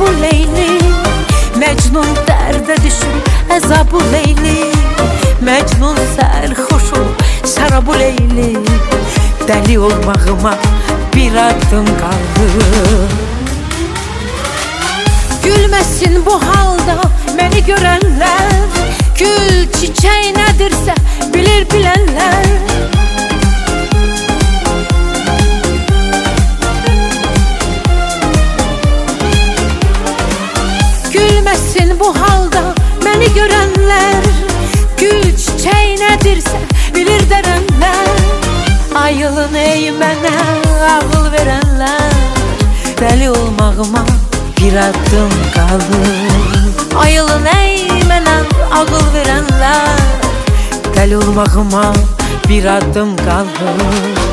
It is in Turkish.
bu Leyli Mecnun derde düşür Ezabu Leyli Mecnun serhoşu Şarabu Leyli Deli olmağıma bir adım kaldı. Gülmesin bu halda beni görenler Gülmesin bu halda? Beni görenler Gül çiçeği nedirse bilir derenler. Ayılın ey mənə ağıl verenler. Deli olmağıma bir adım kalır Ayılın ey mənə ağıl verenler. Deli olmağıma bir adım kalır